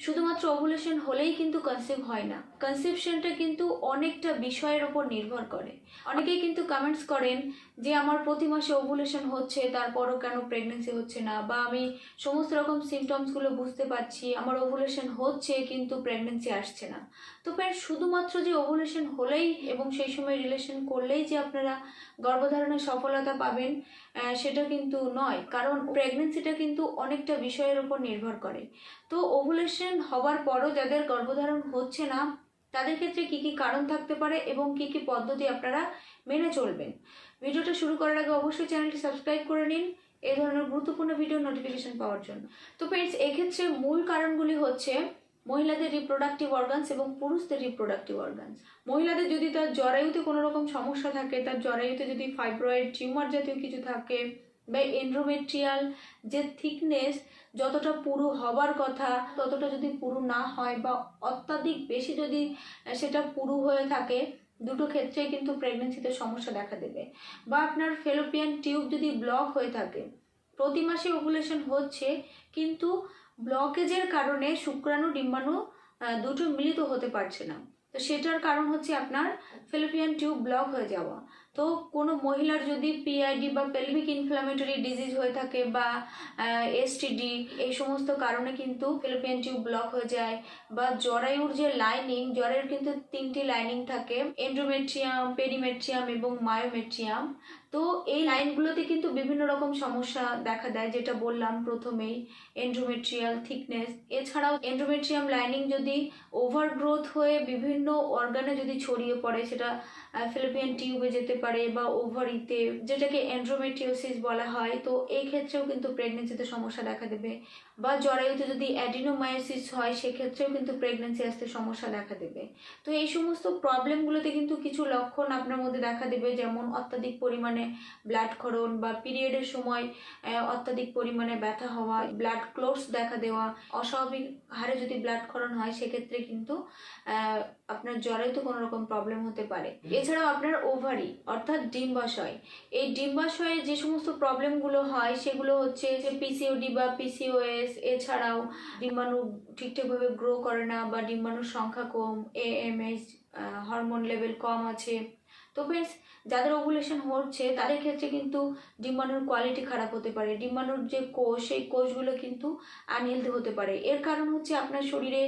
শুধুমাত্র ওভুলেশন হলেই কিন্তু কনসিভ হয় না। কনসেপশনটা কিন্তু অনেকটা বিষয়ের ওপর নির্ভর করে। অনেকেই কিন্তু কমেন্টস করেন যে, আমার প্রতি মাসে ওভুলেশন হচ্ছে, তারপরও কেন প্রেগনেন্সি হচ্ছে না? বা, আমি সমস্ত রকম সিমটমসগুলো বুঝতে পারছি, আমার ওভুলেশন হচ্ছে, কিন্তু প্রেগনেন্সি আসছে না। তো প্রায় শুধুমাত্র যে ওভুলেশন হলেই এবং সেই সময় রিলেশন করলেই যে আপনারা গর্ভধারণের সফলতা পাবেন সেটা কিন্তু নয়। কারণ প্রেগনেন্সিটা কিন্তু অনেকটা বিষয়ের উপর নির্ভর করে। তো ওভুলেশন হওয়ার পরও যাদের গর্ভধারণ হচ্ছে না, তাদের ক্ষেত্রে কি কি কারণ থাকতে পারে এবং কি কি পদ্ধতি আপনারা মেনে চলবেন? ভিডিওটা শুরু করার আগে অবশ্যই চ্যানেলটি সাবস্ক্রাইব করে নিন এই ধরনের গুরুত্বপূর্ণ ভিডিও নোটিফিকেশন পাওয়ার জন্য। তো ফ্রেন্ডস এক্ষেত্রে মূল কারণগুলি হচ্ছে মহিলাদের রিপ্রোডাক্টিভ অর্গানস এবং পুরুষদের রিপ্রোডাক্টিভ অর্গানস মহিলাদের যদি তার জরায়ুতে কোনো রকম সমস্যা থাকে, তার জরায়ুতে যদি ফাইব্রয়েড টিউমার জাতীয় কিছু থাকে বা এন্ড্রোমেট্রিয়াল যে থিকনেস যতটা পুরু হবার কথা, ততটা যদি পুরু না হয় বা অত্যাধিক বেশি যদি সেটা পুরু হয়ে থাকে, দুটো ক্ষেত্রেই কিন্তু প্রেগনেন্সিতে সমস্যা দেখা দেবে। বা আপনার ফেলোপিয়ান টিউব যদি ব্লক হয়ে থাকে, প্রতি মাসে ওভুলেশন হচ্ছে, কিন্তু ব্লকেজের কারণে শুক্রাণু, ডিম্বাণু দুটো মিলিত হতে পারছে না। তো সেটার কারণ হচ্ছে আপনার ফেলোপিয়ান টিউব ব্লক হয়ে যাওয়া। তো কোনো মহিলার যদি পিআইডি বা পেলভিক ইনফ্লামেটরি ডিজিজ হয়ে থাকে বা এসটিডি এই সমস্ত কারণে কিন্তু ফেলোপিয়ান টিউব ব্লক হয়ে যায় বা জরায়ুর যে লাইনিং জরায়ুর কিন্তু তিনটি লাইনিং থাকে এন্ড্রোমেট্রিয়াম পেরিমেট্রিয়াম এবং মায়োমেট্রিয়াম তো এই লাইনগুলোতে কিন্তু বিভিন্ন রকম সমস্যা দেখা দেয়, যেটা বললাম প্রথমেই এন্ড্রোমেট্রিয়াল থিকনেস এছাড়াও এন্ড্রোমেট্রিয়াম লাইনিং যদি ওভারগ্রোথ হয়ে বিভিন্ন অর্গানে যদি ছড়িয়ে পড়ে, সেটা ফিলিপিয়ান টিউবে যেতে পারে বা ওভারিতে যেটাকে এন্ড্রোমেট্রিওসিস বলা হয়, তো এই ক্ষেত্রেও কিন্তু প্রেগনেন্সিতে সমস্যা দেখা দেবে। বা জরায়ুতে যদি অ্যাডিনোমায়োসিস হয়, সেক্ষেত্রেও কিন্তু প্রেগনেন্সি আসতে সমস্যা দেখা দেবে। তো এই সমস্ত প্রবলেমগুলোতে কিন্তু কিছু লক্ষণ আপনার মধ্যে দেখা দেবে, যেমন অত্যাধিক পরিমাণে ব্লাড ক্ষরণ বা পিরিয়ডের সময় অত্যাধিক পরিমাণে ব্যথা হওয়া ব্লাড ক্লোটস দেখা দেওয়া, অস্বাভাবিক হারে যদি ব্লাড ক্ষরণ হয়, সেক্ষেত্রে কিন্তু আপনার জরায়ুতে কোনো রকম প্রবলেম হতে পারে। এছাড়াও আপনার ওভারি অর্থাৎ ডিম্বাশয় এই ডিম্বাশয়ে যে সমস্ত প্রবলেমগুলো হয় সেগুলো হচ্ছে যে পিসিওডি বা পিসিওএস এছাড়াও ডিম্বাণু ঠিকঠাকভাবে গ্রো করে না বা ডিম্বাণুর সংখ্যা কম এএমএস হরমোন লেভেল কম আছে। তো ফ্রেন্ডস যাদের ওভুলেশন হচ্ছে, তাদের ক্ষেত্রে কিন্তু ডিম্বাণুর কোয়ালিটি খারাপ হতে পারে। ডিম্বাণুর যে কোষ, সেই কোষগুলো কিন্তু আনহেলদি হতে পারে। এর কারণ হচ্ছে আপনার শরীরে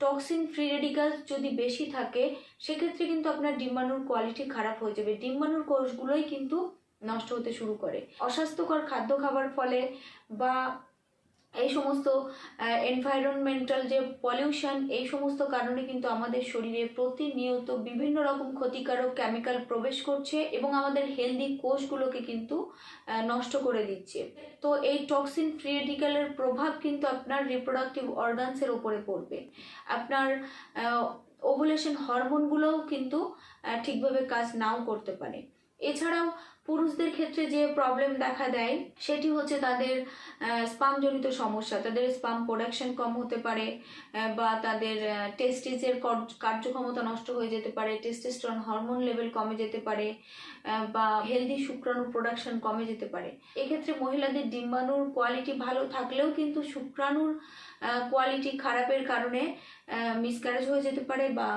টক্সিন ফ্রি রেডিকালস যদি বেশি থাকে, সেক্ষেত্রে কিন্তু আপনার ডিম্বাণুর কোয়ালিটি খারাপ হয়ে যাবে। ডিম্বাণুর কোষগুলোই কিন্তু নষ্ট হতে শুরু করে। অস্বাস্থ্যকর খাদ্য খাবার ফলে বা এই সমস্ত এনভায়রনমেন্টাল যে পলিউশন এই সমস্ত কারণে কিন্তু আমাদের শরীরে প্রতিনিয়ত বিভিন্ন রকম ক্ষতিকারক কেমিক্যাল প্রবেশ করছে এবং আমাদের হেলদি কোষগুলোকে কিন্তু নষ্ট করে দিচ্ছে। তো এই টক্সিন ফ্রি রেডিক্যালের প্রভাব কিন্তু আপনার রিপ্রোডাক্টিভ অর্গানসের ওপরে পড়বে। আপনার ওভুলেশন হরমোনগুলোও কিন্তু ঠিকভাবে কাজ নাও করতে পারে। এছাড়াও পুরুষদের ক্ষেত্রে যে প্রবলেম দেখা দেয়, সেটি হচ্ছে তাদের স্পামজনিত সমস্যা। তাদের স্পাম প্রোডাকশন কম হতে পারে বা তাদের টেস্টিসের কার্যক্ষমতা নষ্ট হয়ে যেতে পারে টেস্টোস্টেরন হরমোন লেভেল কমে যেতে পারে বা হেলদি শুক্রাণু প্রোডাকশন কমে যেতে পারে। এক্ষেত্রে মহিলাদের ডিম্বাণুর কোয়ালিটি ভালো থাকলেও কিন্তু শুক্রাণুর কোয়ালিটি খারাপের কারণে মিসক্যারেজ হয়ে যেতে পারে বা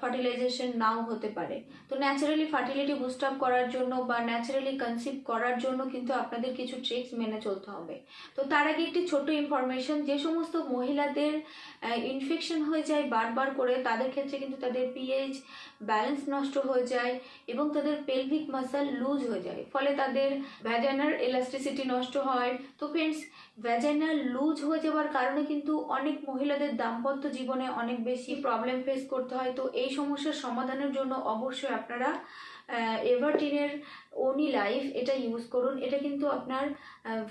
ফার্টিলাইজেশন নাও হতে পারে। তো ন্যাচারালি ফার্টিলিটি বুস্ট আপ করার জন্য বা ন্যাচারালি কনসিভ করার জন্য কিন্তু আপনাদের কিছু ট্রিক্স মেনে চলতে হবে। তো তার আগে একটি ছোট্ট ইনফরমেশন যে সমস্ত মহিলাদের ইনফেকশন হয়ে যায় বারবার করে, তাদের ক্ষেত্রে কিন্তু তাদের পিএইচ ব্যালেন্স নষ্ট হয়ে যায় এবং তাদের পেলভিক মাসাল লুজ হয়ে যায়। ফলে তাদের ভ্যাজানার এলাস্টিসিটি নষ্ট হয়। তো ফ্রেন্ডস ভ্যাজাইনাল লুজ হয়ে যাওয়ার কারণে কিন্তু অনেক মহিলাদের দাম্পত্য জীবনে অনেক বেশি প্রবলেম ফেস করতে হয়। তো এই সমস্যার সমাধানের জন্য অবশ্যই আপনারা এভারটিনের ওনি লাইফ এটা ইউজ করুন। এটা কিন্তু আপনার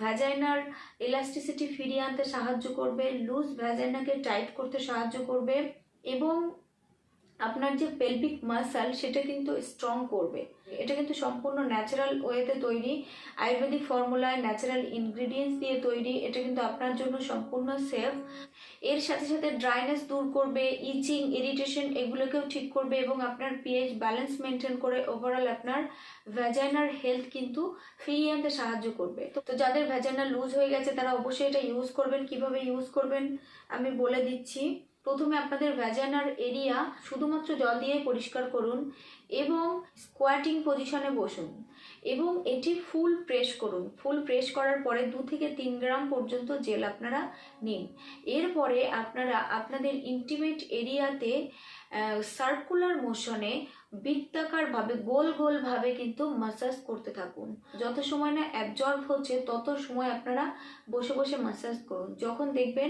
ভ্যাজাইনার এলাস্টিসিটি ফিরিয়ে আনতে সাহায্য করবে লুজ ভ্যাজাইনাকে টাইট করতে সাহায্য করবে এবং আপনার যে পেলভিক মাসাল সেটা কিন্তু স্ট্রং করবে। এটা কিন্তু সম্পূর্ণ ন্যাচারাল ওয়েতে তৈরি। আয়ুর্বেদিক ফর্মুলায় ন্যাচারাল ইনগ্রিডিয়েন্টস দিয়ে তৈরি। এটা কিন্তু আপনার জন্য সম্পূর্ণ সেফ এর সাথে সাথে ড্রাইনেস দূর করবে ইচিং ইরিটেশন এগুলোকেও ঠিক করবে এবং আপনার পিএইচ ব্যালেন্স মেনটেন করে ওভারঅল আপনার ভ্যাজাইনার হেলথ কিন্তু ফিরিয়ে আনতে সাহায্য করবে। তো যাদের ভ্যাজাইনা লুজ হয়ে গেছে, তারা অবশ্যই এটা ইউজ করবেন। কীভাবে ইউজ করবেন, আমি বলে দিচ্ছি। প্রথমে আপনাদের ভ্যাজানার এরিয়া শুধুমাত্র জল দিয়ে পরিষ্কার করুন এবং স্কোয়াটিং পজিশনে বসুন এবং এটি ফুল প্রেস করুন। ফুল প্রেস করার পরে দু থেকে তিন গ্রাম পর্যন্ত জেল আপনারা নিন। এরপরে আপনারা, আপনাদের ইন্টিমেট এরিয়াতে সার্কুলার মোশনে বৃত্তাকারভাবে গোল গোলভাবে কিন্তু মাসাজ করতে থাকুন। যত সময় না অ্যাবজর্ব হচ্ছে, তত সময় আপনারা বসে বসে মাসাজ করুন। যখন দেখবেন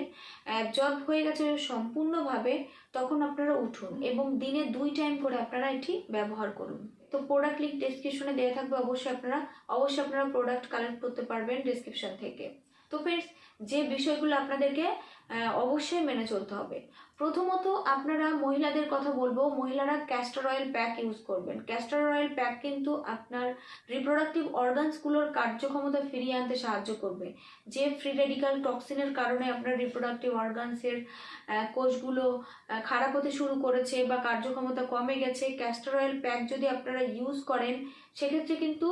অ্যাবজর্ব হয়ে গেছে সম্পূর্ণভাবে, তখন আপনারা উঠুন এবং দিনে দুই টাইম করে আপনারা এটি ব্যবহার করুন। তো প্রোডাক্ট লিঙ্ক ডেসক্রিপশনে দেওয়া থাকবে, অবশ্যই আপনারা অবশ্যই আপনারা প্রোডাক্ট কালেক্ট করতে পারবেন ডেসক্রিপশন থেকে। তো ফ্রেন্ডস যে বিষয়গুলো আপনাদেরকে অবশ্যই মেনে চলতে হবে। প্রথমত আপনারা মহিলাদের কথা বলব, মহিলারা ক্যাস্টর অয়েল প্যাক ইউজ করবেন। ক্যাস্টর অয়েল প্যাক কিন্তু আপনার রিপ্রোডাক্টিভ অর্গানসগুলোর কার্যক্ষমতা ফিরিয়ে আনতে সাহায্য করবে। যে ফ্রি রেডিকাল টক্সিনের কারণে আপনার রিপ্রোডাক্টিভ অর্গানসের কোষগুলো খারাপ হতে শুরু করেছে বা কার্যক্ষমতা কমে গেছে ক্যাস্টর অয়েল প্যাক যদি আপনারা ইউজ করেন, সেক্ষেত্রে কিন্তু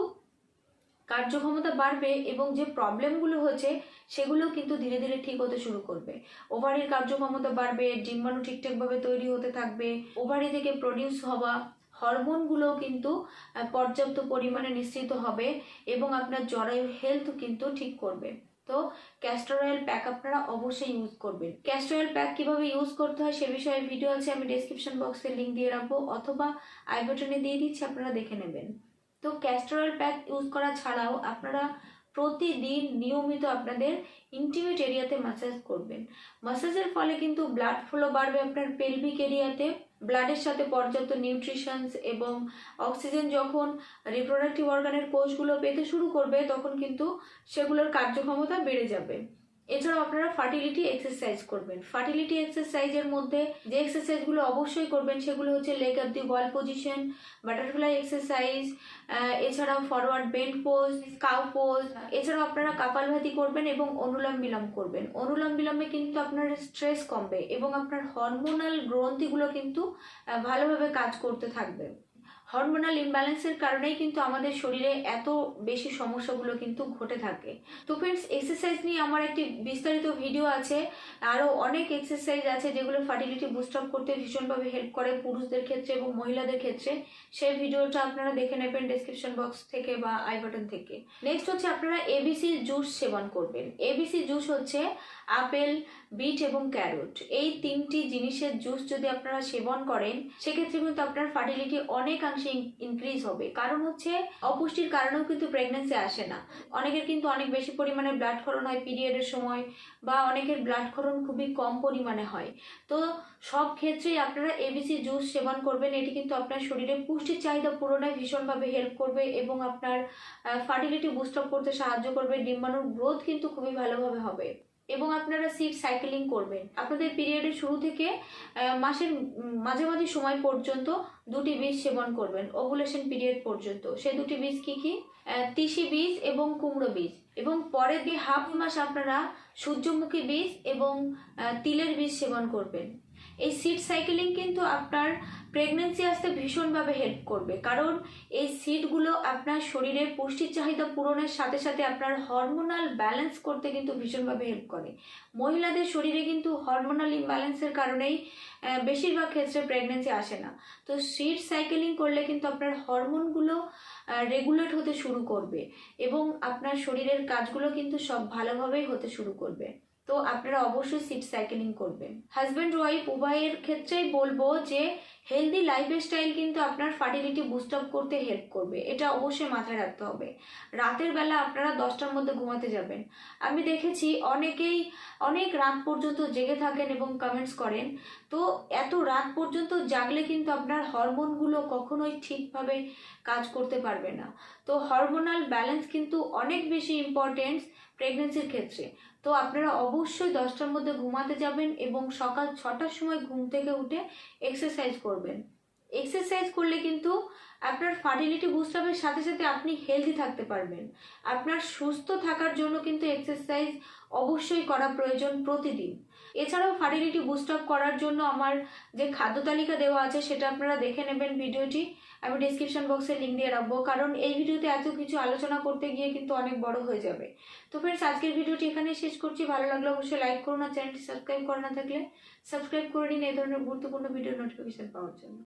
কার্যক্ষমতা বাড়বে এবং যে প্রবলেমগুলো হয়েছে সেগুলো কিন্তু ধীরে ধীরে ঠিক হতে শুরু করবে। ওভারির কার্যক্ষমতা বাড়বে, ডিম্বাণু ঠিকঠাকভাবে তৈরি হতে থাকবে, ওভারি থেকে প্রডিউস হওয়া হরমোনগুলো কিন্তু পর্যাপ্ত পরিমাণে নিশ্চিত হবে এবং আপনার জরায়ু হেলথ কিন্তু ঠিক করবে। তো ক্যাস্টর অয়েল প্যাক আপনারা অবশ্যই ইউজ করবেন। ক্যাস্টর অয়েল প্যাক কীভাবে ইউজ করতে হয় সে বিষয়ে ভিডিও আছে, আমি ডেসক্রিপশন বক্সে লিঙ্ক দিয়ে রাখব, অথবা আই বাটনে দিয়ে দিচ্ছি, আপনারা দেখে নেবেন। তো ক্যাস্টর অয়েল প্যাক ইউজ করা ছাড়াও আপনারা প্রতিদিন নিয়মিত আপনাদের ইন্টিমেট এরিয়াতে ম্যাসাজ করবেন। ম্যাসাজের ফলে কিন্তু ব্লাড ফ্লো বাড়বে আপনার পেলভিক এরিয়াতে ব্লাডের সাথে পর্যাপ্ত নিউট্রিশনস এবং অক্সিজেন যখন রিপ্রোডাক্টিভ অর্গানের কোষগুলো পেতে শুরু করবে, তখন কিন্তু সেগুলোর কার্যক্ষমতা বেড়ে যাবে। এছাড়াও আপনারা ফার্টিলিটি এক্সারসাইজ করবেন। ফার্টিলিটি এক্সারসাইজের মধ্যে যে এক্সারসাইজগুলো অবশ্যই করবেন সেগুলো হচ্ছে leg of the wall position butterfly exercise এছাড়াও forward bend pose cow pose এছাড়াও আপনারা কাপালভাতি করবেন এবং অনুলোম বিলোম করবেন। অনুলোম বিলোমে কিন্তু আপনার স্ট্রেস কমবে এবং আপনার হরমোনাল গ্রন্থিগুলো কিন্তু ভালোভাবে কাজ করতে থাকবে। হরমোনাল ইমব্যালেন্সের কারণেই কিন্তু আমাদের শরীরে এত বেশি সমস্যাগুলো কিন্তু ঘটে থাকে। তো ফ্রেন্ডস এক্সারসাইজ নিয়ে আমার একটি বিস্তারিত ভিডিও আছে। আরও অনেক এক্সারসাইজ আছে যেগুলো ফার্টিলিটি বুস্ট আপ করতে ভীষণভাবে হেল্প করে পুরুষদের ক্ষেত্রে এবং মহিলাদের ক্ষেত্রে। সেই ভিডিওটা আপনারা দেখে নেবেন ডেসক্রিপশন বক্স থেকে বা আই বাটন থেকে। নেক্সট হচ্ছে আপনারা এবিসি জুস সেবন করবেন। এবিসি জুস হচ্ছে আপেল, বিট এবং ক্যারোট। এই তিনটি জিনিসের জুস যদি আপনারা সেবন করেন, সেক্ষেত্রে কিন্তু আপনার ফার্টিলিটি অনেকাংশে ইনক্রিজ হবে। কারণ হচ্ছে, অপুষ্টির কারণেও কিন্তু প্রেগনেন্সি আসে না। অনেকের কিন্তু অনেক বেশি পরিমাণে ব্লাড ক্ষরণ হয় পিরিয়ডের সময়, বা অনেকের ব্লাড ক্ষরণ খুবই কম পরিমাণে হয়। তো সব ক্ষেত্রেই আপনারা এবিসি জুস সেবন করবেন, এটি কিন্তু আপনার শরীরে পুষ্টির চাহিদা পূরণে ভীষণভাবে হেল্প করবে এবং আপনার ফার্টিলিটি বুস্ট করতে সাহায্য করবে। ডিম্বাণুর গ্রোথ কিন্তু খুবই ভালোভাবে হবে। এবং আপনারা সিট সাইকেলিং করবেন। আপনাদের পিরিয়ডের শুরু থেকে মাসের মাঝামাঝি সময় পর্যন্ত দুটি বীজ সেবন করবেন ওভুলেশন পিরিয়ড পর্যন্ত। সে দুটি বীজ কি কি? তিসি বীজ এবং কুমড়ো বীজ। এবং পরের দিয়ে হাফ মাস আপনারা সূর্যমুখী বীজ এবং তিলের বীজ সেবন করবেন। এই সিড সাইকেলিং কিন্তু আপনার প্রেগনেন্সি আসতে ভীষণভাবে হেল্প করবে। কারণ এই সিডগুলো আপনার শরীরের পুষ্টির চাহিদা পূরণের সাথে সাথে আপনার হরমোনাল ব্যালেন্স করতে কিন্তু ভীষণভাবে হেল্প করে। মহিলাদের শরীরে কিন্তু হরমোনাল ইমব্যালেন্সের কারণেই বেশিরভাগ ক্ষেত্রে প্রেগনেন্সি আসে না। তো সিড সাইকেলিং করলে কিন্তু আপনার হরমোনগুলো রেগুলেট হতে শুরু করবে এবং আপনার শরীরের কাজগুলো কিন্তু সব ভালোভাবেই হতে শুরু করবে। তো আপনারা অবশ্যই সিট সাইকেলিং করবেন। হাজব্যান্ড ওয়াইফ উভয়ের ক্ষেত্রেই বলব যে হেলদি লাইফস্টাইল কিন্তু আপনার ফার্টিলিটি বুস্ট আপ করতে হেল্প করবে। এটা অবশ্যই মাথায় রাখতে হবে। রাতের বেলা আপনারা দশটার মধ্যে ঘুমাতে যাবেন। আমি দেখেছি অনেকেই অনেক রাত পর্যন্ত জেগে থাকেন এবং কমেন্টস করেন। তো এত রাত পর্যন্ত জাগলে কিন্তু আপনার হরমোনগুলো কখনোই ঠিকভাবে কাজ করতে পারবে না। তো হরমোনাল ব্যালেন্স কিন্তু অনেক বেশি ইম্পর্টেন্স প্রেগনেন্সির ক্ষেত্রে। তো আপনারা অবশ্যই দশটার মধ্যে ঘুমাতে যাবেন এবং সকাল ছটার সময় ঘুম থেকে উঠে এক্সারসাইজ করবেন। এক্সারসাইজ করলে কিন্তু আপনার ফার্টিলিটি বুস্ট আপের সাথে সাথে আপনি হেলদি থাকতে পারবেন। আপনার সুস্থ থাকার জন্য কিন্তু এক্সারসাইজ অবশ্যই করা প্রয়োজন প্রতিদিন। এছাড়াও ফার্টিলিটি বুস্ট আপ করার জন্য আমার যে খাদ্য তালিকা দেওয়া আছে, সেটা আপনারা দেখে নেবেন ভিডিওটি। আমি ডিসক্রিপশন বক্সে লিঙ্ক দিয়ে রাখব। কারণ এই ভিডিওতে এত কিছু আলোচনা করতে গিয়ে কিন্তু অনেক বড় হয়ে যাবে। তো ফ্রেন্ডস আজকের ভিডিওটি এখানে শেষ করছি। ভালো লাগলে অবশ্যই লাইক করুন আর চ্যানেলটি সাবস্ক্রাইব করা না থাকলে সাবস্ক্রাইব করে নিন। এই ধরনের গুরুত্বপূর্ণ ভিডিও নোটিফিকেশান পাওয়ার জন্য।